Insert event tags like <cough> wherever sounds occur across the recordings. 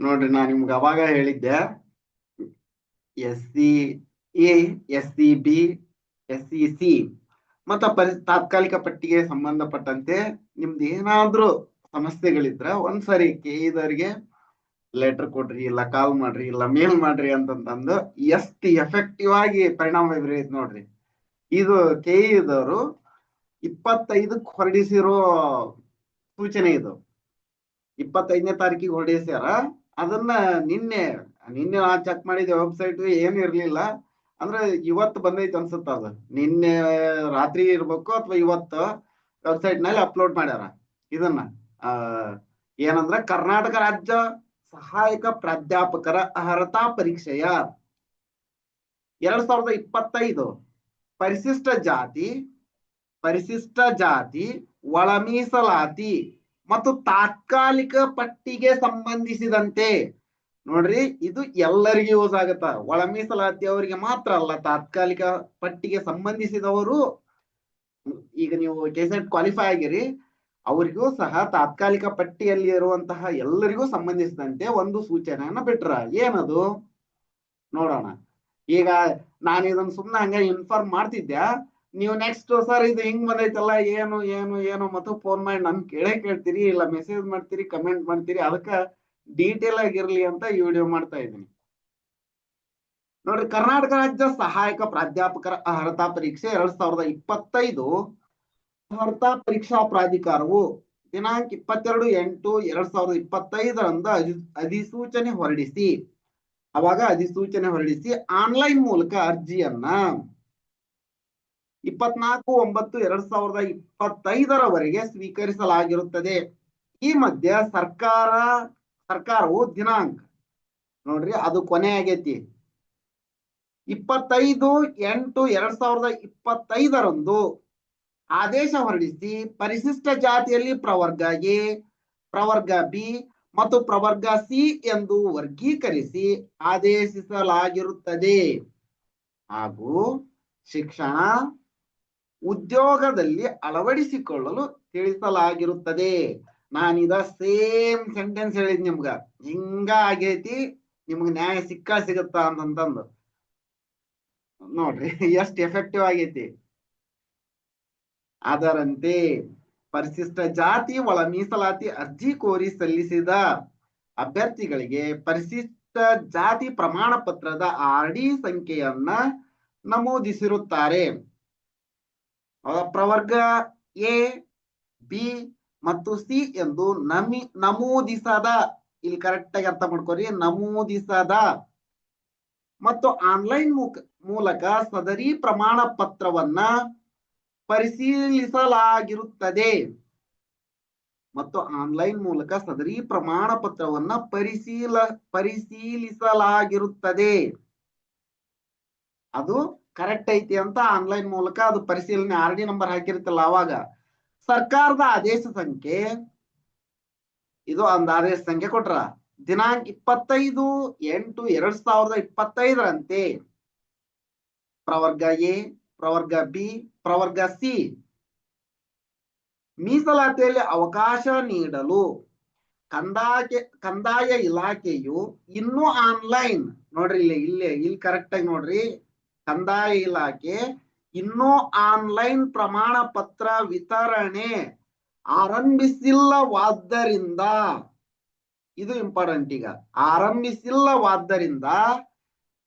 ನೋಡ್ರಿ, ನಾ ನಿಮ್ಗೆ ಅವಾಗ ಹೇಳಿದ್ದೆ S C A S C B S C C ಮತ್ತ ಪರಿ, ತಾತ್ಕಾಲಿಕ ಪಟ್ಟಿಗೆ ಸಂಬಂಧಪಟ್ಟಂತೆ ನಿಮ್ದು ಏನಾದ್ರೂ ಸಮಸ್ಯೆಗಳಿದ್ರ ಒಂದ್ಸರಿ ಕೆ ಇದವ್ರಿಗೆ ಲೆಟರ್ ಕೊಡ್ರಿ, ಇಲ್ಲ ಕಾಲ್ ಮಾಡ್ರಿ, ಇಲ್ಲ ಮೇಲ್ ಮಾಡ್ರಿ ಅಂತಂತಂದು ಎಷ್ಟು ಎಫೆಕ್ಟಿವ್ ಆಗಿ ಪರಿಣಾಮ ಬೀರೈತ್ ನೋಡ್ರಿ. ಇದು ಕೆ ಇದವರು ಇಪ್ಪತ್ತೈದಕ್ಕೆ ಹೊರಡಿಸಿರೋ ಸೂಚನೆ ಇದು. ಇಪ್ಪತ್ತೈದನೇ ತಾರೀಕಿಗೆ ಹೊರಡಿಸ್ಯಾರ. ಅದನ್ನ ನಿನ್ನೆ ನಿನ್ನೆ ನಾ ಚೆಕ್ ಮಾಡಿದ ವೆಬ್ಸೈಟ್ ಏನು ಇರ್ಲಿಲ್ಲ. ಅಂದ್ರೆ ಇವತ್ತು ಬಂದೈತೆ ಅನ್ಸುತ್ತ ಅದು. ನಿನ್ನೆ ರಾತ್ರಿ ಇರ್ಬೇಕು ಅಥವಾ ಇವತ್ತು ವೆಬ್ಸೈಟ್ನಲ್ಲಿ ಅಪ್ಲೋಡ್ ಮಾಡ್ಯಾರ. ಇದನ್ನ ಏನಂದ್ರೆ ಏನಂದ್ರ ಕರ್ನಾಟಕ ರಾಜ್ಯ ಸಹಾಯಕ ಪ್ರಾಧ್ಯಾಪಕರ ಅರ್ಹತಾ ಪರೀಕ್ಷೆಯ ಎರಡ್ ಸಾವಿರದ ಇಪ್ಪತ್ತೈದು ಪರಿಶಿಷ್ಟ ಜಾತಿ ಪರಿಶಿಷ್ಟ ಜಾತಿ ಒಳ ಮೀಸಲಾತಿ ಮತ್ತು ತಾತ್ಕಾಲಿಕ ಪಟ್ಟಿಗೆ ಸಂಬಂಧಿಸಿದಂತೆ. ನೋಡ್ರಿ, ಇದು ಎಲ್ಲರಿಗೂ ಯೂಸ್ ಆಗತ್ತ? ಒಳ ಮೀಸಲಾತಿ ಅವರಿಗೆ ಮಾತ್ರ ಅಲ್ಲ, ತಾತ್ಕಾಲಿಕ ಪಟ್ಟಿಗೆ ಸಂಬಂಧಿಸಿದವರು, ಈಗ ನೀವು ಕೆಸೆಟ್ ಕ್ವಾಲಿಫೈ ಆಗಿರಿ, ಅವರಿಗೂ ಸಹ ತಾತ್ಕಾಲಿಕ ಪಟ್ಟಿಯಲ್ಲಿ ಇರುವಂತಹ ಎಲ್ಲರಿಗೂ ಸಂಬಂಧಿಸಿದಂತೆ ಒಂದು ಸೂಚನೆಯನ್ನ ಬಿಟ್ರ. ಏನದು? ನೋಡೋಣ. ಈಗ ನಾನು ಇದನ್ನ ಸುಮ್ಮನೆ ಹಂಗ ಇನ್ಫಾರ್ಮ್ ಮಾಡ್ತಿದ್ದೆ ನೀವು ನೆಕ್ಸ್ಟ್ ಸರ್ ಇದು ಹಿಂಗ್ ಬಂದೈತಲ್ಲ, ಏನು ಏನು ಏನು ಮತ್ತು ಫೋನ್ ಮಾಡಿ ನನ್ ಕೇಳೇ ಕೇಳ್ತೀರಿ, ಇಲ್ಲ ಮೆಸೇಜ್ ಮಾಡ್ತೀರಿ ಕಮೆಂಟ್ ಮಾಡ್ತೀರಿ, ಅದಕ್ಕ ಡೀಟೇಲ್ ಆಗಿರ್ಲಿ ಅಂತ ಈ ವಿಡಿಯೋ ಮಾಡ್ತಾ ಇದ್ದೀನಿ. ನೋಡ್ರಿ ಕರ್ನಾಟಕ ರಾಜ್ಯ ಸಹಾಯಕ ಪ್ರಾಧ್ಯಾಪಕರ ಅರ್ಹತಾ ಪರೀಕ್ಷೆ ಎರಡ್ ಸಾವಿರದ ಇಪ್ಪತ್ತೈದು. ಅರ್ಹತಾ ಪರೀಕ್ಷಾ ಪ್ರಾಧಿಕಾರವು ದಿನಾಂಕ ಇಪ್ಪತ್ತೆರಡು ಎಂಟು ಎರಡ್ ಸಾವಿರದ ಇಪ್ಪತ್ತೈದರಂದು ಅಧಿಸೂಚನೆ ಹೊರಡಿಸಿ. ಅವಾಗ ಅಧಿಸೂಚನೆ ಹೊರಡಿಸಿ ಆನ್ಲೈನ್ ಮೂಲಕ ಅರ್ಜಿಯನ್ನ ಇಪ್ಪತ್ನಾಲ್ಕು, ಒಂಬತ್ತು, ಎರಡ್ ಸಾವಿರದ ಇಪ್ಪತ್ತೈದರವರೆಗೆ ಸ್ವೀಕರಿಸಲಾಗಿರುತ್ತದೆ. ಈ ಮಧ್ಯೆ ಸರ್ಕಾರ, ಸರ್ಕಾರವು ದಿನಾಂಕ, ನೋಡ್ರಿ ಅದು ಕೊನೆ ಆಗೈತಿ. ಇಪ್ಪತ್ತೈದು, ಎಂಟು, ಎರಡ್ ಸಾವಿರದ ಇಪ್ಪತ್ತೈದರಂದು ಆದೇಶ ಹೊರಡಿಸಿ ಪರಿಶಿಷ್ಟ ಜಾತಿಯಲ್ಲಿ ಪ್ರವರ್ಗ ಎ, ಪ್ರವರ್ಗ ಬಿ ಮತ್ತು ಪ್ರವರ್ಗ ಸಿ ಎಂದು ವರ್ಗೀಕರಿಸಿ ಆದೇಶಿಸಲಾಗಿರುತ್ತದೆ. ಹಾಗೂ ಶಿಕ್ಷಣ ಉದ್ಯೋಗದಲ್ಲಿ ಅಳವಡಿಸಿಕೊಳ್ಳಲು ತಿಳಿಸಲಾಗಿರುತ್ತದೆ. ನಾನಿದ ಸೇಮ್ ಸೆಂಟೆನ್ಸ್ ಹೇಳಿದ್ ನಿಮ್ಗ. ಹಿಂಗ ಆಗೈತಿ, ನಿಮ್ಗ ನ್ಯಾಯ ಸಿಕ್ಕ ಸಿಗುತ್ತಾ ಅಂತಂತಂದು. ನೋಡ್ರಿ, <laughs> ಎಷ್ಟ್ ಎಫೆಕ್ಟಿವ್ ಆಗೈತಿ. ಅದರಂತೆ, ಪರಿಶಿಷ್ಟ ಜಾತಿ ಒಳ ಮೀಸಲಾತಿ ಅರ್ಜಿ ಕೋರಿ ಸಲ್ಲಿಸಿದ ಅಭ್ಯರ್ಥಿಗಳಿಗೆ ಪರಿಶಿಷ್ಟ ಜಾತಿ ಪ್ರಮಾಣ ಪತ್ರದ ಆರ್ ಡಿ ಸಂಖ್ಯೆಯನ್ನ ನಮೂದಿಸಿರುತ್ತಾರೆ. ಪ್ರವರ್ಗ ಎ, ಬಿ ಮತ್ತು ಸಿ ಎಂದು ನಮಿ, ನಮೂದಿಸದ. ಇಲ್ಲಿ ಕರೆಕ್ಟ್ ಆಗಿ ಅರ್ಥ ಮಾಡ್ಕೊರಿ. ನಮೂದಿಸದ. ಮತ್ತು ಆನ್ಲೈನ್ ಮೂಲಕ ಸದರಿ ಪ್ರಮಾಣ ಪತ್ರವನ್ನ ಪರಿಶೀಲಿಸಲಾಗಿರುತ್ತದೆ. ಮತ್ತು ಆನ್ಲೈನ್ ಮೂಲಕ ಸದರಿ ಪ್ರಮಾಣ ಪತ್ರವನ್ನ ಪರಿಶೀಲ, ಪರಿಶೀಲಿಸಲಾಗಿರುತ್ತದೆ. ಅದು ಕರೆಕ್ಟ್ ಐತಿ ಅಂತ ಆನ್ಲೈನ್ ಮೂಲಕ ಅದು ಪರಿಶೀಲನೆ ಆರ್ ಡಿ ನಂಬರ್ ಹಾಕಿರ್ತಲ್ಲ ಅವಾಗ. ಸರ್ಕಾರದ ಆದೇಶ ಸಂಖ್ಯೆ, ಇದು ಒಂದು ಆದೇಶ ಸಂಖ್ಯೆ ಕೊಟ್ರ, ದಿನಾಂಕ ಇಪ್ಪತ್ತೈದು ಎಂಟು ಎರಡ್ ಸಾವಿರದ ಇಪ್ಪತ್ತೈದರಂತೆ. ಪ್ರವರ್ಗ ಎ, ಪ್ರವರ್ಗ ಬಿ, ಪ್ರವರ್ಗ ಸಿ. ಮೀಸಲಾತಿಯಲ್ಲಿ ಅವಕಾಶ ನೀಡಲು ಕಂದಾಯ ಕಂದಾಯ ಇಲಾಖೆಯು ಇನ್ನೂ ಆನ್ಲೈನ್ ನೋಡ್ರಿ ಇಲ್ಲಿ ಇಲ್ಲಿ ಇಲ್ಲಿ ಕರೆಕ್ಟ್ ಆಗಿ ನೋಡ್ರಿ. ಕಂದಾಯ ಇಲಾಖೆ ಇನ್ನೂ ಆನ್ಲೈನ್ ಪ್ರಮಾಣ ಪತ್ರ ವಿತರಣೆ ಆರಂಭಿಸಿಲ್ಲವಾದ್ದರಿಂದ, ಇದು ಇಂಪಾರ್ಟೆಂಟ್ ಈಗ, ಆರಂಭಿಸಿಲ್ಲವಾದ್ದರಿಂದ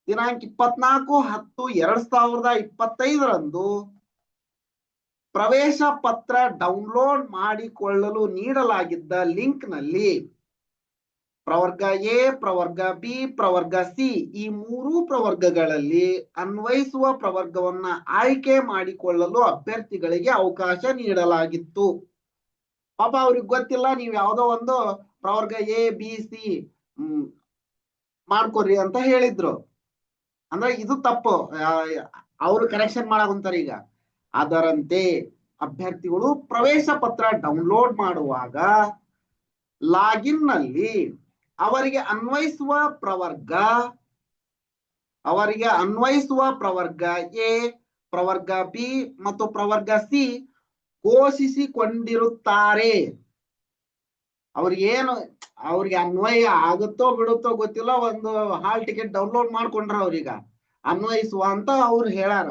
ದಿನಾಂಕ ಇಪ್ಪತ್ನಾಲ್ಕು ಹತ್ತು ಎರಡ್ ಸಾವಿರದ ಇಪ್ಪತ್ತೈದರಂದು ಪ್ರವೇಶ ಪತ್ರ ಡೌನ್ಲೋಡ್ ಮಾಡಿಕೊಳ್ಳಲು ನೀಡಲಾಗಿದ್ದ ಲಿಂಕ್ನಲ್ಲಿ ಪ್ರವರ್ಗ ಎ, ಪ್ರವರ್ಗ ಬಿ, ಪ್ರವರ್ಗ ಸಿ ಈ ಮೂರು ಪ್ರವರ್ಗಗಳಲ್ಲಿ ಅನ್ವಯಿಸುವ ಪ್ರವರ್ಗವನ್ನ ಆಯ್ಕೆ ಮಾಡಿಕೊಳ್ಳಲು ಅಭ್ಯರ್ಥಿಗಳಿಗೆ ಅವಕಾಶ ನೀಡಲಾಗಿತ್ತು. ಪಾಪ ಅವ್ರಿಗೆ ಗೊತ್ತಿಲ್ಲ, ನೀವು ಯಾವುದೋ ಒಂದು ಪ್ರವರ್ಗ ಎ, ಬಿ, ಸಿ ಮಾಡ್ಕೊರಿ ಅಂತ ಹೇಳಿದ್ರು. ಅಂದ್ರೆ ಇದು ತಪ್ಪು. ಅವರು ಕರೆಕ್ಷನ್ ಮಾಡಕುಂತಾರ ಈಗ. ಅದರಂತೆ ಅಭ್ಯರ್ಥಿಗಳು ಪ್ರವೇಶ ಪತ್ರ ಡೌನ್ಲೋಡ್ ಮಾಡುವಾಗ ಲಾಗಿನ್ನಲ್ಲಿ ಅವರಿಗೆ ಅನ್ವಯಿಸುವ ಪ್ರವರ್ಗ, ಅವರಿಗೆ ಅನ್ವಯಿಸುವ ಪ್ರವರ್ಗ ಎ, ಪ್ರವರ್ಗ ಬಿ ಮತ್ತು ಪ್ರವರ್ಗ ಸಿ ಘೋಷಿಸಿಕೊಂಡಿರುತ್ತಾರೆ. ಅವ್ರಿಗೆ ಏನು, ಅವ್ರಿಗೆ ಅನ್ವಯ ಆಗುತ್ತೋ ಬಿಡುತ್ತೋ ಗೊತ್ತಿಲ್ಲ, ಒಂದು ಹಾಲ್ ಟಿಕೆಟ್ ಡೌನ್ಲೋಡ್ ಮಾಡ್ಕೊಂಡ್ರ ಅವ್ರೀಗ. ಅನ್ವಯಿಸುವ ಅಂತ ಅವ್ರು ಹೇಳಾರ.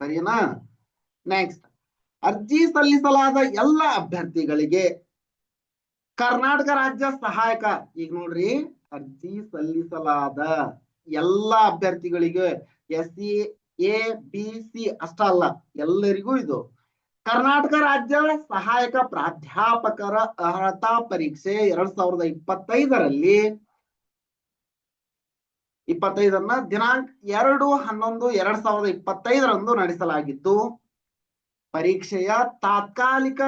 ಸರಿನಾ? ನೆಕ್ಸ್ಟ್ ಅರ್ಜಿ ಸಲ್ಲಿಸಲಾದ ಎಲ್ಲ ಅಭ್ಯರ್ಥಿಗಳಿಗೆ ಕರ್ನಾಟಕ ರಾಜ್ಯ ಸಹಾಯಕ. ಈಗ ನೋಡ್ರಿ, ಅರ್ಜಿ ಸಲ್ಲಿಸಲಾದ ಎಲ್ಲಾ ಅಭ್ಯರ್ಥಿಗಳಿಗೆ S C A B C ಅಷ್ಟ ಅಲ್ಲ, ಎಲ್ಲರಿಗೂ ಇದು. ಕರ್ನಾಟಕ ರಾಜ್ಯ ಸಹಾಯಕ ಪ್ರಾಧ್ಯಾಪಕರ ಅರ್ಹತಾ ಪರೀಕ್ಷೆ ಎರಡ್ ಸಾವಿರದ ಇಪ್ಪತ್ತೈದರಲ್ಲಿ ಇಪ್ಪತ್ತೈದನ್ನ ದಿನಾಂಕ ಎರಡು ಹನ್ನೊಂದು ಎರಡ್ ಸಾವಿರದ ಇಪ್ಪತ್ತೈದರಂದು ನಡೆಸಲಾಗಿದ್ದು. ಪರೀಕ್ಷೆಯ ತಾತ್ಕಾಲಿಕ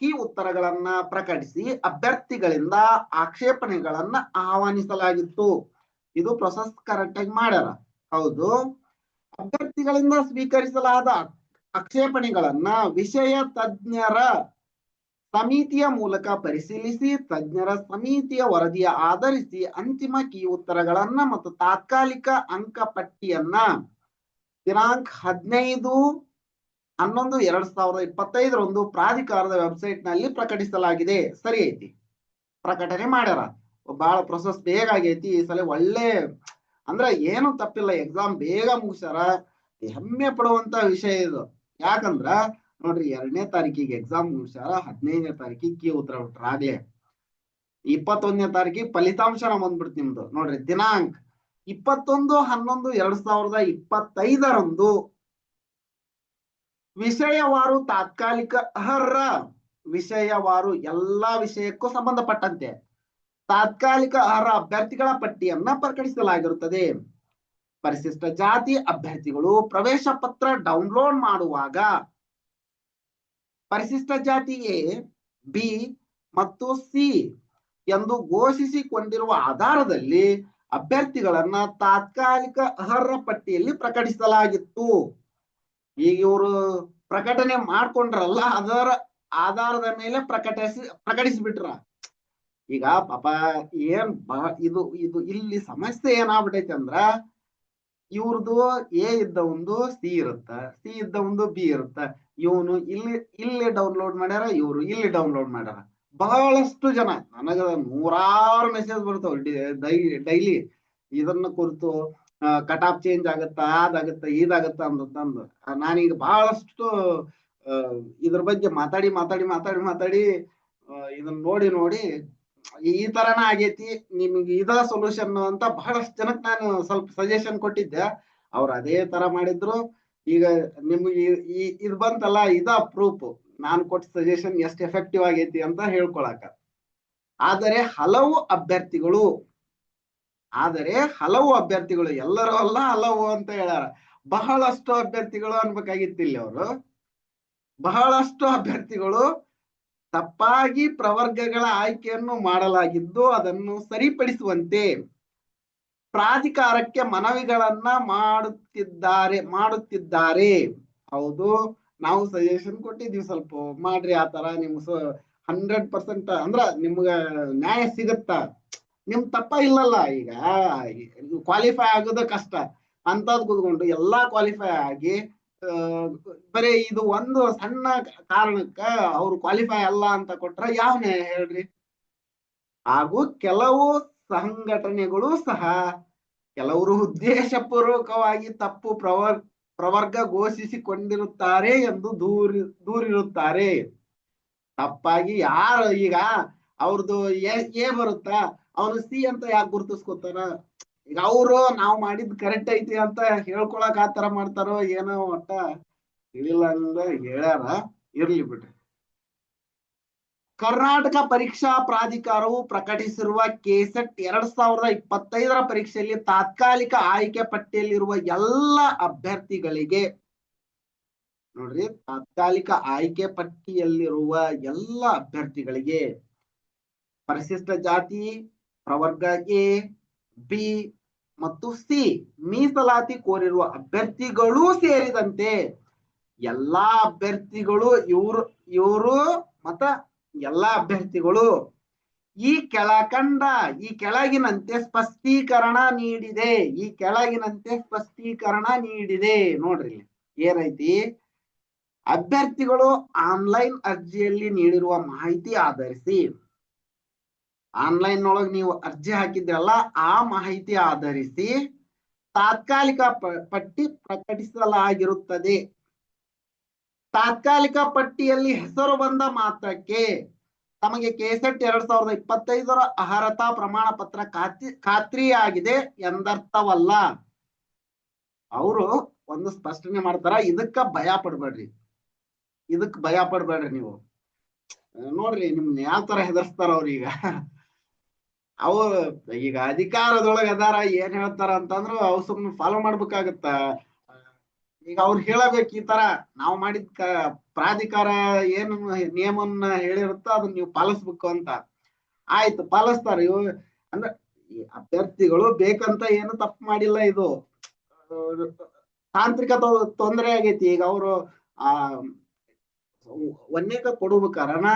ಕೀ ಉತ್ತರಗಳನ್ನ ಪ್ರಕಟಿಸಿ ಅಭ್ಯರ್ಥಿಗಳಿಂದ ಆಕ್ಷೇಪಣೆಗಳನ್ನ ಆಹ್ವಾನಿಸಲಾಗಿತ್ತು. ಇದು ಪ್ರೊಸೆಸ್ ಕರೆಕ್ಟ್ ಆಗಿ ಮಾಡ್ಯಾರ. ಹೌದು. ಅಭ್ಯರ್ಥಿಗಳಿಂದ ಸ್ವೀಕರಿಸಲಾದ ಆಕ್ಷೇಪಣೆಗಳನ್ನ ವಿಷಯ ತಜ್ಞರ ಸಮಿತಿಯ ಮೂಲಕ ಪರಿಶೀಲಿಸಿ, ತಜ್ಞರ ಸಮಿತಿಯ ವರದಿಯ ಆಧರಿಸಿ ಅಂತಿಮ ಕೀ ಉತ್ತರಗಳನ್ನ ಮತ್ತು ತಾತ್ಕಾಲಿಕ ಅಂಕಪಟ್ಟಿಯನ್ನ ದಿನಾಂಕ ಹದಿನೈದು ಹನ್ನೊಂದು, ಎರಡ್ ಸಾವಿರದ ಇಪ್ಪತ್ತೈದರಂದು ಪ್ರಾಧಿಕಾರದ ವೆಬ್ಸೈಟ್ನಲ್ಲಿ ಪ್ರಕಟಿಸಲಾಗಿದೆ. ಸರಿ ಐತಿ. ಪ್ರಕಟಣೆ ಮಾಡ್ಯಾರ. ಬಹಳ ಪ್ರೊಸೆಸ್ ಬೇಗ ಆಗೈತಿ. ಈ ಸಲ ಒಳ್ಳೆ, ಅಂದ್ರ ಏನು ತಪ್ಪಿಲ್ಲ. ಎಕ್ಸಾಮ್ ಬೇಗ ಮುಗಿಸ್ಯಾರ. ಹೆಮ್ಮೆ ಪಡುವಂತ ವಿಷಯ ಇದು. ಯಾಕಂದ್ರ ನೋಡ್ರಿ, ಎರಡನೇ ತಾರೀಕಿಗೆ ಎಕ್ಸಾಮ್ ಮುಗಿಸ್ಯಾರ. ಹದಿನೈದನೇ ತಾರೀಕಿಗೆ ಕೀ ಉತ್ತರ ಬಿಟ್ರ ಆಗ್ಲೇ. ಇಪ್ಪತ್ತೊಂದನೇ ತಾರೀಕಿಗೆ ಫಲಿತಾಂಶ ಬಂದ್ಬಿಡ್ತು ನಿಮ್ದು. ನೋಡ್ರಿ, ದಿನಾಂಕ ಇಪ್ಪತ್ತೊಂದು, ಹನ್ನೊಂದು, ಎರಡ್ ಸಾವಿರದ ಇಪ್ಪತ್ತೈದರಂದು ವಿಷಯವಾರು ತಾತ್ಕಾಲಿಕ ಅರ್ಹ ವಿಷಯವಾರು ಎಲ್ಲಾ ವಿಷಯಕ್ಕೂ ಸಂಬಂಧಪಟ್ಟಂತೆ ತಾತ್ಕಾಲಿಕ ಅರ್ಹ ಅಭ್ಯರ್ಥಿಗಳ ಪಟ್ಟಿಯನ್ನ ಪ್ರಕಟಿಸಲಾಗಿರುತ್ತದೆ ಪರಿಶಿಷ್ಟ ಜಾತಿ ಅಭ್ಯರ್ಥಿಗಳು ಪ್ರವೇಶ ಪತ್ರ ಡೌನ್ಲೋಡ್ ಮಾಡುವಾಗ ಪರಿಶಿಷ್ಟ ಜಾತಿ ಎ, ಬಿ ಮತ್ತು ಸಿ ಎಂದು ಘೋಷಿಸಿಕೊಂಡಿರುವ ಆಧಾರದಲ್ಲಿ ಅಭ್ಯರ್ಥಿಗಳನ್ನ ತಾತ್ಕಾಲಿಕ ಅರ್ಹ ಪಟ್ಟಿಯಲ್ಲಿ ಪ್ರಕಟಿಸಲಾಗಿತ್ತು. ಈಗ ಇವರು ಪ್ರಕಟಣೆ ಮಾಡ್ಕೊಂಡ್ರಲ್ಲ, ಅದರ ಆಧಾರದ ಮೇಲೆ ಪ್ರಕಟಿಸಿ, ಪ್ರಕಟಿಸಿಬಿಟ್ರ. ಈಗ ಪಾಪ ಏನ್ ಇದು ಇದು ಇಲ್ಲಿ ಸಮಸ್ಯೆ ಏನಾಗ್ಬಿಟೈತೆ ಅಂದ್ರ ಇವ್ರದ್ದು ಎ ಇದ್ದ ಒಂದು ಸಿ ಇರುತ್ತ, ಸಿ ಇದ್ದ ಒಂದು ಬಿ ಇರುತ್ತ. ಇವನು ಇಲ್ಲಿ ಇಲ್ಲಿ ಡೌನ್ಲೋಡ್ ಮಾಡ್ಯಾರ, ಇವ್ರು ಇಲ್ಲಿ ಡೌನ್ಲೋಡ್ ಮಾಡ್ಯಾರ. ಬಹಳಷ್ಟು ಜನ, ನನಗ ನೂರಾರು ಮೆಸೇಜ್ ಬರ್ತಾವ ಡೈಲಿ. ಇದನ್ನ ಕುರಿತು ಕಟ್ ಆಫ್ ಚೇಂಜ್ ಆಗುತ್ತಾ, ಅದಾಗತ್ತ, ಇದಾಗತ್ತ ಅಂತಂದು ನಾನೀಗ ಬಹಳಷ್ಟು ಇದ್ರ ಬಗ್ಗೆ ಮಾತಾಡಿ ಮಾತಾಡಿ ಮಾತಾಡಿ ಮಾತಾಡಿ ಇದನ್ನ ನೋಡಿ ನೋಡಿ, ಈ ತರನ ಆಗೇತಿ, ನಿಮ್ಗೆ ಇದ ಸೊಲ್ಯೂಷನ್ ಅಂತ ಬಹಳಷ್ಟು ಜನಕ್ಕೆ ನಾನು ಸ್ವಲ್ಪ ಸಜೆಷನ್ ಕೊಟ್ಟಿದ್ದೆ. ಅವ್ರು ಅದೇ ತರ ಮಾಡಿದ್ರು. ಈಗ ನಿಮ್ಗೆ ಈ ಇದು ಬಂತಲ್ಲ, ಇದ ಪ್ರೂಫ್ ನಾನು ಕೊಟ್ಟ ಸಜೆಷನ್ ಎಷ್ಟು ಎಫೆಕ್ಟಿವ್ ಆಗೈತಿ ಅಂತ ಹೇಳ್ಕೊಳಕ. ಆದರೆ ಹಲವು ಅಭ್ಯರ್ಥಿಗಳು ಆದರೆ ಹಲವು ಅಭ್ಯರ್ಥಿಗಳು ಎಲ್ಲರೂ ಅಲ್ಲ, ಹಲವು ಅಂತ ಹೇಳ್ಯಾರ. ಬಹಳಷ್ಟು ಅಭ್ಯರ್ಥಿಗಳು ಅನ್ಬೇಕಾಗಿತ್ತು ಇಲ್ಲಿ ಅವರು. ಬಹಳಷ್ಟು ಅಭ್ಯರ್ಥಿಗಳು ತಪ್ಪಾಗಿ ಪ್ರವರ್ಗಗಳ ಆಯ್ಕೆಯನ್ನು ಮಾಡಲಾಗಿದ್ದು ಅದನ್ನು ಸರಿಪಡಿಸುವಂತೆ ಪ್ರಾಧಿಕಾರಕ್ಕೆ ಮನವಿಗಳನ್ನ ಮಾಡುತ್ತಿದ್ದಾರೆ ಮಾಡುತ್ತಿದ್ದಾರೆ. ಹೌದು, ನಾವು ಸಜೆಷನ್ ಕೊಟ್ಟಿದ್ವಿ ಸ್ವಲ್ಪ ಮಾಡ್ರಿ ಆತರ ತರ ನಿಮ್ ಹಂಡ್ರೆಡ್ ಪರ್ಸೆಂಟ್ ಅಂದ್ರ ನಿಮ್ಗ ನ್ಯಾಯ ಸಿಗತ್ತ? ನಿಮ್ ತಪ್ಪ ಇಲ್ಲಲ್ಲ ಈಗ. ಕ್ವಾಲಿಫೈ ಆಗೋದ ಕಷ್ಟ. ಅಂತದ್ ಕೂತ್ಕೊಂಡು ಎಲ್ಲಾ ಕ್ವಾಲಿಫೈ ಆಗಿ ಬರೀ ಇದು ಒಂದು ಸಣ್ಣ ಕಾರಣಕ್ಕ ಅವ್ರು ಕ್ವಾಲಿಫೈ ಅಲ್ಲ ಅಂತ ಕೊಟ್ರ ಯಾವ ನ್ಯಾಯ ಹೇಳ್ರಿ? ಹಾಗೂ ಕೆಲವು ಸಂಘಟನೆಗಳು ಸಹ ಕೆಲವರು ಉದ್ದೇಶಪೂರ್ವಕವಾಗಿ ತಪ್ಪು ಪ್ರವರ್, ಪ್ರವರ್ಗ ಘೋಷಿಸಿಕೊಂಡಿರುತ್ತಾರೆ ಎಂದು ದೂರಿ, ದೂರಿರುತ್ತಾರೆ. ತಪ್ಪಾಗಿ ಯಾರು ಈಗ ಅವ್ರದ್ದು ಎ ಬರುತ್ತಾ? ಅವನು ಸಿ ಅಂತ ಯಾಕೆ ಗುರುತಿಸ್ಕೊತಾರ? ಈಗ ಅವರು ನಾವು ಮಾಡಿದ್ ಕರೆಕ್ಟ್ ಐತಿ ಅಂತ ಹೇಳ್ಕೊಳಕ್ ಆತರ ಮಾಡ್ತಾರೋ ಏನೋ ಒಟ್ಟ ತಿಳಿಲ್ಲ ಅಂದ ಹೇಳ್ಯಾರ, ಇರ್ಲಿ ಬಿಡ್ರಿ. ಕರ್ನಾಟಕ ಪರೀಕ್ಷಾ ಪ್ರಾಧಿಕಾರವು ಪ್ರಕಟಿಸಿರುವ ಕೆಸೆಟ್ ಎರಡ್ ಸಾವಿರದ ಇಪ್ಪತ್ತೈದರ ಪರೀಕ್ಷೆಯಲ್ಲಿ ತಾತ್ಕಾಲಿಕ ಆಯ್ಕೆ ಪಟ್ಟಿಯಲ್ಲಿರುವ ಎಲ್ಲ ಅಭ್ಯರ್ಥಿಗಳಿಗೆ ನೋಡ್ರಿ, ತಾತ್ಕಾಲಿಕ ಆಯ್ಕೆ ಪಟ್ಟಿಯಲ್ಲಿರುವ ಎಲ್ಲ ಅಭ್ಯರ್ಥಿಗಳಿಗೆ ಪರಿಶಿಷ್ಟ ಜಾತಿ ಪ್ರವರ್ಗ ಎ ಬಿ ಮತ್ತು ಸಿ ಮೀಸಲಾತಿ ಕೋರಿರುವ ಅಭ್ಯರ್ಥಿಗಳೂ ಸೇರಿದಂತೆ ಎಲ್ಲಾ ಅಭ್ಯರ್ಥಿಗಳು ಇವರು ಇವರು ಮತ್ತ ಎಲ್ಲಾ ಅಭ್ಯರ್ಥಿಗಳು ಈ ಕೆಳಕಂಡ, ಈ ಕೆಳಗಿನಂತೆ ಸ್ಪಷ್ಟೀಕರಣ ನೀಡಿದೆ. ಈ ಕೆಳಗಿನಂತೆ ಸ್ಪಷ್ಟೀಕರಣ ನೀಡಿದೆ. ನೋಡ್ರಿ ಏನೈತಿ? ಅಭ್ಯರ್ಥಿಗಳು ಆನ್ಲೈನ್ ಅರ್ಜಿಯಲ್ಲಿ ನೀಡಿರುವ ಮಾಹಿತಿ ಆಧರಿಸಿ. ಆನ್ಲೈನ್ ಒಳಗೆ ನೀವು ಅರ್ಜಿ ಹಾಕಿದ್ರಲ್ಲ, ಆ ಮಾಹಿತಿ ಆಧರಿಸಿ ತಾತ್ಕಾಲಿಕ ಪಟ್ಟಿ ಪ್ರಕಟಿಸಲಾಗಿರುತ್ತದೆ. ತಾತ್ಕಾಲಿಕ ಪಟ್ಟಿಯಲ್ಲಿ ಹೆಸರು ಬಂದ ಮಾತ್ರಕ್ಕೆ ತಮಗೆ ಕೆಸೆಟ್ ಎರಡ್ ಸಾವಿರದ ಇಪ್ಪತ್ತೈದರ ಅರ್ಹತಾ ಪ್ರಮಾಣ ಪತ್ರ ಖಾತ್ರಿ, ಖಾತ್ರಿಯಾಗಿದೆ ಎಂದರ್ಥವಲ್ಲ. ಅವರು ಒಂದು ಸ್ಪಷ್ಟನೆ ಮಾಡ್ತಾರ, ಇದಕ್ಕ ಭಯ ಪಡ್ಬೇಡ್ರಿ. ಇದಕ್ ಭಯ ಪಡ್ಬೇಡ್ರಿ ನೀವು. ನೋಡ್ರಿ, ನಿಮ್ನ ಯಾವ ತರ ಹೆದರ್ಸ್ತಾರ ಅವ್ರೀಗ? ಅವು ಈಗ ಅಧಿಕಾರದೊಳಗ ಅದಾರ, ಏನ್ ಹೇಳ್ತಾರ ಅಂತಂದ್ರು ಅವ್ ಸುಮ್ನೆ ಫಾಲೋ ಮಾಡ್ಬೇಕಾಗತ್ತ. ಈಗ ಅವ್ರು ಹೇಳಬೇಕು ಈ ತರ, ನಾವು ಮಾಡಿದ ಪ್ರಾಧಿಕಾರ ಏನು ನಿಯಮವನ್ನ ಹೇಳಿರುತ್ತೋ ಅದನ್ನ ನೀವು ಪಾಲಿಸ್ಬೇಕು ಅಂತ. ಆಯ್ತು, ಪಾಲಿಸ್ತಾರ. ಇವು ಅಂದ್ರೆ ಅಭ್ಯರ್ಥಿಗಳು ಬೇಕಂತ ಏನು ತಪ್ಪು ಮಾಡಿಲ್ಲ ಇದು. ತಾಂತ್ರಿಕ ತೊಂದರೆ ಆಗೈತಿ. ಈಗ ಅವರು, ಆ ಒಂದೇಕ ಕೊಡ್ಬೇಕಾರನ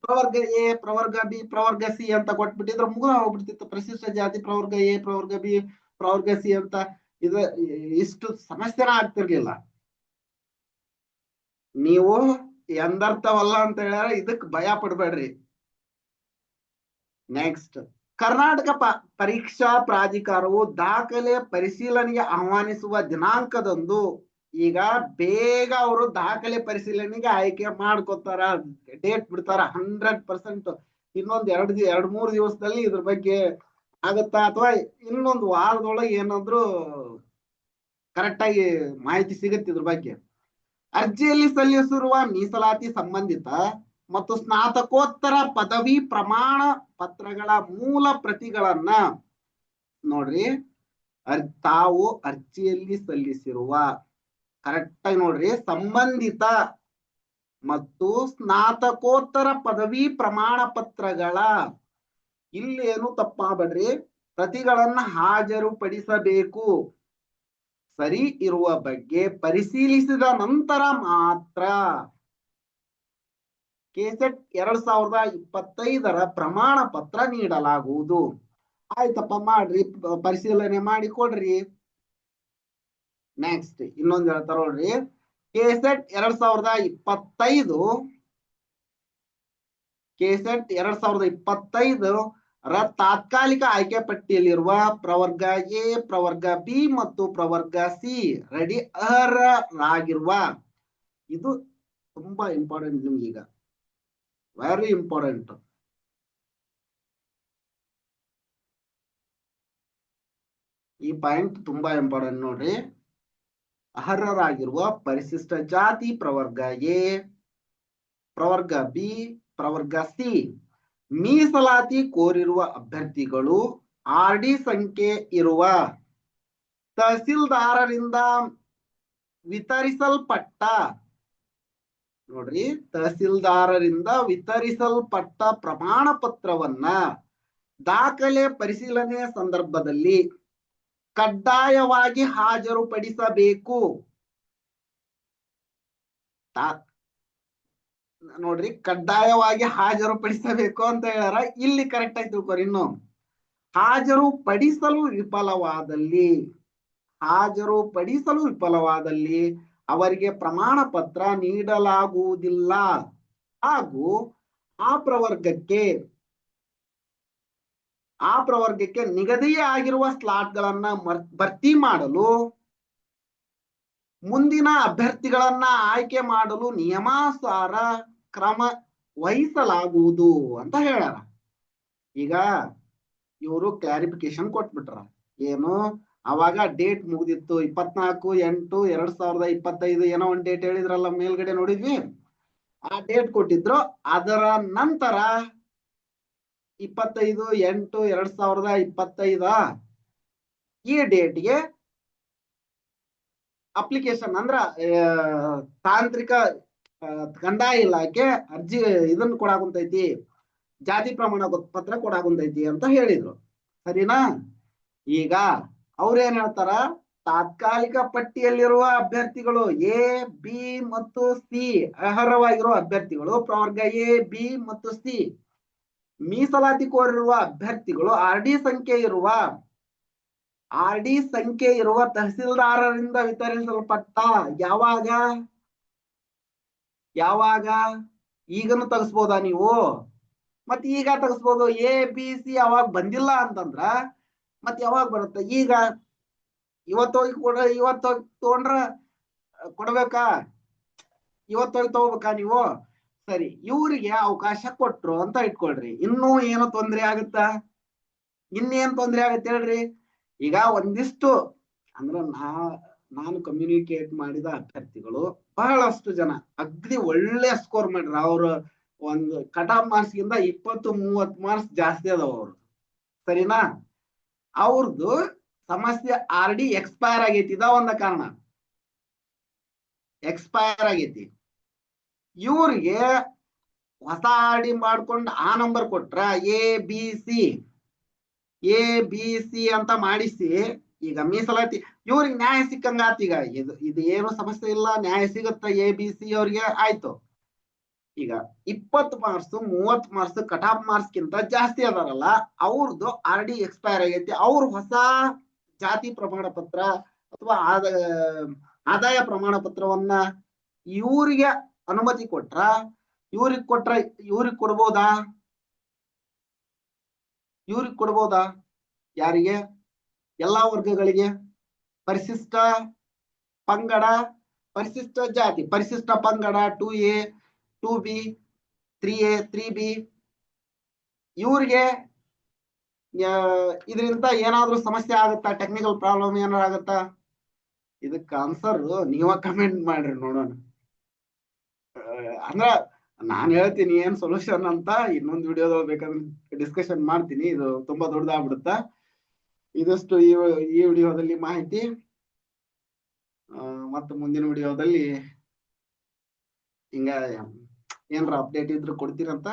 ಪ್ರವರ್ಗ ಎ, ಪ್ರವರ್ಗ ಬಿ, ಪ್ರವರ್ಗ ಸಿ ಅಂತ ಕೊಟ್ಬಿಟ್ಟಿದ್ರೆ ಮುಗ ಹೋಗ್ಬಿಡ್ತಿತ್ತು. ಪ್ರಶಿಷ್ಟ ಜಾತಿ ಪ್ರವರ್ಗ ಎ, ಪ್ರವರ್ಗ ಬಿ, ಪ್ರವರ್ಗ ಸಿ ಅಂತ. ಇದು ಇಷ್ಟು ಸಮಸ್ಯೆನ ಆಗ್ತಿರ್ಲಿಲ್ಲ. ನೀವು ಎಂದರ್ಥವಲ್ಲ ಅಂತ ಹೇಳ್ಯಾರ, ಇದಕ್ ಭಯ ಪಡ್ಬೇಡ್ರಿ. ನೆಕ್ಸ್ಟ್ ಕರ್ನಾಟಕ ಪರೀಕ್ಷಾ ಪ್ರಾಧಿಕಾರವು ದಾಖಲೆ ಪರಿಶೀಲನೆಗೆ ಆಹ್ವಾನಿಸುವ ದಿನಾಂಕದಂದು ಈಗ ಬೇಗ ಅವರು ದಾಖಲೆ ಪರಿಶೀಲನೆಗೆ ಆಯ್ಕೆ ಮಾಡ್ಕೋತಾರ, ಡೇಟ್ ಬಿಡ್ತಾರ ಹಂಡ್ರೆಡ್ ಪರ್ಸೆಂಟ್ ಇನ್ನೊಂದ್ ಎರಡ್ ಎರಡ್ ಮೂರ್ ದಿವಸದಲ್ಲಿ ಇದ್ರ ಬಗ್ಗೆ ಆಗತ್ತಾ? ಅಥವಾ ಇನ್ನೊಂದು ವಾರದೊಳಗೆ ಏನಾದ್ರು ಕರೆಕ್ಟ್ ಆಗಿ ಮಾಹಿತಿ ಸಿಗುತ್ತೆ ಇದ್ರ ಬಗ್ಗೆ? ಅರ್ಜಿಯಲ್ಲಿ ಸಲ್ಲಿಸಿರುವ ಮೀಸಲಾತಿ ಸಂಬಂಧಿತ ಮತ್ತು ಸ್ನಾತಕೋತ್ತರ ಪದವಿ ಪ್ರಮಾಣ ಪತ್ರಗಳ ಮೂಲ ಪ್ರತಿಗಳನ್ನ ನೋಡ್ರಿ. ಅರ್, ತಾವು ಅರ್ಜಿಯಲ್ಲಿ ಸಲ್ಲಿಸಿರುವ ಕರೆಕ್ಟ್ ಆಗಿ ನೋಡ್ರಿ, ಸಂಬಂಧಿತ ಮತ್ತು ಸ್ನಾತಕೋತ್ತರ ಪದವಿ ಪ್ರಮಾಣ ಪತ್ರಗಳ ಏನು ತಪ್ಪಾಗಬೇಡ್ರಿ, ಪ್ರತಿಗಳನ್ನ ಹಾಜರುಪಡಿಸಬೇಕು. ಸರಿ ಇರುವ ಬಗ್ಗೆ ಪರಿಶೀಲಿಸಿದ ನಂತರ ಮಾತ್ರ ಕೆಸೆಟ್ ಎರಡ್ ಸಾವಿರದ ಇಪ್ಪತ್ತೈದರ ಪ್ರಮಾಣ ಪತ್ರ ನೀಡಲಾಗುವುದು. ಆಯ್ತಪ್ಪ ಮಾಡ್ರಿ ಪರಿಶೀಲನೆ ಮಾಡಿ ಕೊಡ್ರಿ. ನೆಕ್ಸ್ಟ್ ಇನ್ನೊಂದ್ ಹೇಳ್ತಾರ ನೋಡ್ರಿ. ಕೆಸೆಟ್ ಎರಡ್ ಸಾವಿರದ ಇಪ್ಪತ್ತೈದು. ಕೆಸೆಟ್ ಎರಡ್ ಸಾವಿರದ ಇಪ್ಪತ್ತೈದು ರ ತಾತ್ಕಾಲಿಕ ಆಯ್ಕೆ ಪಟ್ಟಿಯಲ್ಲಿರುವ ಪ್ರವರ್ಗ ಎ, ಪ್ರವರ್ಗ ಬಿ ಮತ್ತು ಪ್ರವರ್ಗ ಸಿ ರೆಡಿ ಅರ್ಹರಾಗಿರುವ. ಇದು ತುಂಬಾ ಇಂಪಾರ್ಟೆಂಟ್ ನಿಮ್ಗೀಗ ವೆರಿ ಇಂಪಾರ್ಟೆಂಟ್ ಈ ಪಾಯಿಂಟ್ ತುಂಬಾ ಇಂಪಾರ್ಟೆಂಟ್ ನೋಡ್ರಿ. ಅರ್ಹರಾಗಿರುವ ಪರಿಶಿಷ್ಟ ಜಾತಿ ಪ್ರವರ್ಗ ಎ, ಪ್ರವರ್ಗ ಬಿ, ಪ್ರವರ್ಗ ಸಿ. ಮೀಸಲಾತಿ ಕೋರಿರುವ ಅಭ್ಯರ್ಥಿಗಳು ಆರ್ ಡಿ ಸಂಖ್ಯೆ ಇರುವ ತಹಸೀಲ್ದಾರರಿಂದ ವಿತರಿಸಲ್ಪಟ್ಟ, ನೋಡ್ರಿ, ತಹಸೀಲ್ದಾರರಿಂದ ವಿತರಿಸಲ್ಪಟ್ಟ ಪ್ರಮಾಣ ಪತ್ರವನ್ನ ದಾಖಲೆ ಪರಿಶೀಲನೆ ಸಂದರ್ಭದಲ್ಲಿ ಕಡ್ಡಾಯವಾಗಿ ಹಾಜರುಪಡಿಸಬೇಕು. ನೋಡ್ರಿ, ಕಡ್ಡಾಯವಾಗಿ ಹಾಜರುಪಡಿಸಬೇಕು ಅಂತ ಹೇಳ್ಯಾರ. ಇಲ್ಲಿ ಕರೆಕ್ಟ್ ಆಯ್ತು ತಿಳ್ಕೊರಿ ಇನ್ನು. ಹಾಜರು ಪಡಿಸಲು ವಿಫಲವಾದಲ್ಲಿ ಹಾಜರು ಪಡಿಸಲು ವಿಫಲವಾದಲ್ಲಿ ಅವರಿಗೆ ಪ್ರಮಾಣ ಪತ್ರ ನೀಡಲಾಗುವುದಿಲ್ಲ. ಹಾಗೂ ಆ ಪ್ರವರ್ಗಕ್ಕೆ ಆ ಪ್ರವರ್ಗಕ್ಕೆ ನಿಗದಿಯಾಗಿರುವ ಸ್ಲಾಟ್ಗಳನ್ನ ಮರ್- ಭರ್ತಿ ಮಾಡಲು, ಮುಂದಿನ ಅಭ್ಯರ್ಥಿಗಳನ್ನ ಆಯ್ಕೆ ಮಾಡಲು ನಿಯಮಾನುಸಾರ ಕ್ರಮ ವಹಿಸಲಾಗುವುದು ಅಂತ ಹೇಳ್ಯಾರ. ಈಗ ಇವರು ಕ್ಲಾರಿಫಿಕೇಶನ್ ಕೊಟ್ಬಿಟ್ರ. ಏನು? ಅವಾಗ ಡೇಟ್ ಮುಗ್ದಿತ್ತು ಇಪ್ಪತ್ನಾಲ್ಕು, ಎಂಟು, ಎರಡ್ ಸಾವಿರದ ಇಪ್ಪತ್ತೈದು ಏನೋ ಒಂದ್ ಡೇಟ್ ಹೇಳಿದ್ರಲ್ಲ ಮೇಲ್ಗಡೆ ನೋಡಿದ್ವಿ. ಆ ಡೇಟ್ ಕೊಟ್ಟಿದ್ರು. ಅದರ ನಂತರ ಇಪ್ಪತ್ತೈದು, ಎಂಟು, ಎರಡ್ ಸಾವಿರದ ಇಪ್ಪತ್ತೈದ ಈ ಡೇಟ್ಗೆ ಅಪ್ಲಿಕೇಶನ್ ಅಂದ್ರ ತಾಂತ್ರಿಕ ಕಂದಾಯ ಇಲಾಖೆ ಅರ್ಜಿ ಇದನ್ನ ಕೊಡಾಕುಂತೈತಿ, ಜಾತಿ ಪ್ರಮಾಣ ಪತ್ರ ಕೊಡಾಕುಂತೈತಿ ಅಂತ ಹೇಳಿದ್ರು. ಸರಿನಾ? ಈಗ ಅವ್ರೇನ್ ಹೇಳ್ತಾರ, ತಾತ್ಕಾಲಿಕ ಪಟ್ಟಿಯಲ್ಲಿರುವ ಅಭ್ಯರ್ಥಿಗಳು ಎ, ಬಿ ಮತ್ತು ಸಿ ಅರ್ಹವಾಗಿರುವ ಅಭ್ಯರ್ಥಿಗಳು ಪ್ರವರ್ಗ ಎ, ಬಿ ಮತ್ತು ಸಿ. ಮೀಸಲಾತಿ ಕೋರಿರುವ ಅಭ್ಯರ್ಥಿಗಳು ಆರ್ ಡಿ ಸಂಖ್ಯೆ ಇರುವ, ಆರ್ ಡಿ ಸಂಖ್ಯೆ ಇರುವ ತಹಸೀಲ್ದಾರರಿಂದ ವಿತರಿಸಲ್ಪಟ್ಟ ಯಾವಾಗ? ಯಾವಾಗ? ಈಗನು ತಗಸ್ಬೋದ ನೀವು? ಮತ್ ಈಗ ತಗಸ್ಬೋದು ಎ ಬಿ ಸಿ ಯಾವಾಗ ಬಂದಿಲ್ಲ ಅಂತಂದ್ರ ಮತ್ ಯಾವಾಗ ಬರುತ್ತೆ? ಈಗ ಇವತ್ತೋಗಿ ಕೊಡ ಇವತ್ತೋಗಿ ತಗೊಂಡ್ರ ಕೊಡ್ಬೇಕಾ? ಇವತ್ತೋಗಿ ತಗೋಬೇಕಾ ನೀವು? ಸರಿ, ಇವ್ರಿಗೆ ಅವಕಾಶ ಕೊಟ್ರು ಅಂತ ಇಟ್ಕೊಳ್ರಿ. ಇನ್ನೂ ಏನು ತೊಂದ್ರೆ ಆಗುತ್ತಾ? ಇನ್ನೇನ್ ತೊಂದ್ರೆ ಆಗತ್ತೆ ಹೇಳ್ರಿ? ಈಗ ಒಂದಿಷ್ಟು, ಅಂದ್ರ ನಾ, ನಾನು ಕಮ್ಯುನಿಕೇಟ್ ಮಾಡಿದ ಅಭ್ಯರ್ಥಿಗಳು ಬಹಳಷ್ಟು ಜನ, ಅಗ್ದಿ ಒಳ್ಳೆ ಸ್ಕೋರ್ ಮಾಡ್ರಿ. ಅವ್ರ ಒಂದು ಕಟ್ ಆಫ್ ಮಾರ್ಕ್ಸ್ ಗಿಂತ ಇಪ್ಪತ್ತು ಮೂವತ್ ಮಾರ್ಕ್ಸ್ ಜಾಸ್ತಿ ಅದಾವ ಅವ್ರು. ಸರಿನಾ? ಅವ್ರದ್ದು ಸಮಸ್ಯೆ ಆರ್ ಡಿ ಎಕ್ಸ್ಪೈರ್ ಆಗೈತಿ. ಇದ ಒಂದ ಕಾರಣ. ಎಕ್ಸ್ಪೈರ್ ಆಗೈತಿ. ಇವ್ರಿಗೆ ಹೊಸ ಆರ್ ಡಿ ಮಾಡ್ಕೊಂಡು ಆ ನಂಬರ್ ಕೊಟ್ರ A B C A B C ಅಂತ ಮಾಡಿಸಿ, ಈಗ ಮೀಸಲಾತಿ, ಇವ್ರಿಗೆ ನ್ಯಾಯ ಸಿಕ್ಕಂಗಾತ್ ಈಗ. ಇದು ಇದು ಏನು ಸಮಸ್ಯೆ ಇಲ್ಲ, ನ್ಯಾಯ ಸಿಗತ್ತ ಎ ಬಿ ಸಿ ಅವ್ರಿಗೆ ಆಯ್ತು. ಈಗ ಇಪ್ಪತ್ ಮಾರ್ಕ್ಸ್ ಮೂವತ್ ಮಾರ್ಕ್ಸ್ ಕಟ್ ಆಫ್ ಮಾರ್ಕ್ಸ್ ಗಿಂತ ಜಾಸ್ತಿ ಅದಾರಲ್ಲ ಅವ್ರದ್ದು ಆರ್ ಡಿ ಎಕ್ಸ್ಪೈರ್ ಆಗೈತಿ. ಅವ್ರ ಹೊಸ ಜಾತಿ ಪ್ರಮಾಣ ಪತ್ರ ಅಥವಾ ಆದ, ಆದಾಯ ಪ್ರಮಾಣ ಪತ್ರವನ್ನ ಇವ್ರಿಗೆ ಅನುಮತಿ ಕೊಟ್ರ? ಇವ್ರಿಗೆ ಕೊಟ್ರ ಇವ್ರಿಗೆ ಕೊಡ್ಬೋದಾ? ಇವ್ರಿಗೆ ಕೊಡ್ಬೋದಾ? ಯಾರಿಗೆ? ಎಲ್ಲಾ ವರ್ಗಗಳಿಗೆ? ಪರಿಶಿಷ್ಟ ಪಂಗಡ, ಪರಿಶಿಷ್ಟ ಜಾತಿ, ಪರಿಶಿಷ್ಟ ಪಂಗಡ, two A, two B, three A, three B. ಇವ್ರಿಗೆ ಇದರಿಂದ ಏನಾದ್ರೂ ಸಮಸ್ಯೆ ಆಗುತ್ತಾ? ಟೆಕ್ನಿಕಲ್ ಪ್ರಾಬ್ಲಮ್ ಏನಾರ ಆಗುತ್ತಾ? ಇದಕ್ಕೆ ಆನ್ಸರ್ ನೀವ ಕಮೆಂಟ್ ಮಾಡ್ರಿ ನೋಡೋಣ. ಅಂದ್ರ ನಾನ್ ಹೇಳ್ತೀನಿ ಏನ್ ಸೊಲ್ಯೂಷನ್ ಅಂತ ಇನ್ನೊಂದು ವಿಡಿಯೋದಲ್ಲಿ ಬೇಕಾದ್ರೆ ಡಿಸ್ಕಷನ್ ಮಾಡ್ತೀನಿ. ಇದು ತುಂಬಾ ದೊಡ್ಡದಾಗ್ಬಿಡುತ್ತ? ಇದಷ್ಟು ಈ ಈ ವಿಡಿಯೋದಲ್ಲಿ ಮಾಹಿತಿ. ಮತ್ತೆ ಮತ್ತು ಮುಂದಿನ ವಿಡಿಯೋದಲ್ಲಿ ಹಿಂಗ ಏನಾರ ಅಪ್ಡೇಟ್ ಇದ್ರೆ ಕೊಡ್ತೀರಂತ.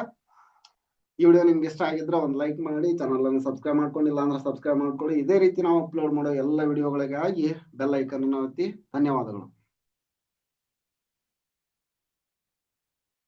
ಈ ವಿಡಿಯೋ ನಿಮ್ಗೆ ಇಷ್ಟ ಆಗಿದ್ರೆ ಒಂದು ಲೈಕ್ ಮಾಡಿ ಚಾನಲ್ ಅನ್ನು ಸಬ್ಸ್ಕ್ರೈಬ್ ಮಾಡ್ಕೊಂಡಿಲ್ಲ ಅಂದ್ರೆ ಸಬ್ಸ್ಕ್ರೈಬ್ ಮಾಡ್ಕೊಳ್ಳಿ. ಇದೇ ರೀತಿ ನಾವು ಅಪ್ಲೋಡ್ ಮಾಡೋ ಎಲ್ಲ ವಿಡಿಯೋಗಳಿಗಾಗಿ ಬೆಲ್ ಐಕನ್ ಒತ್ತಿ. ಧನ್ಯವಾದಗಳು.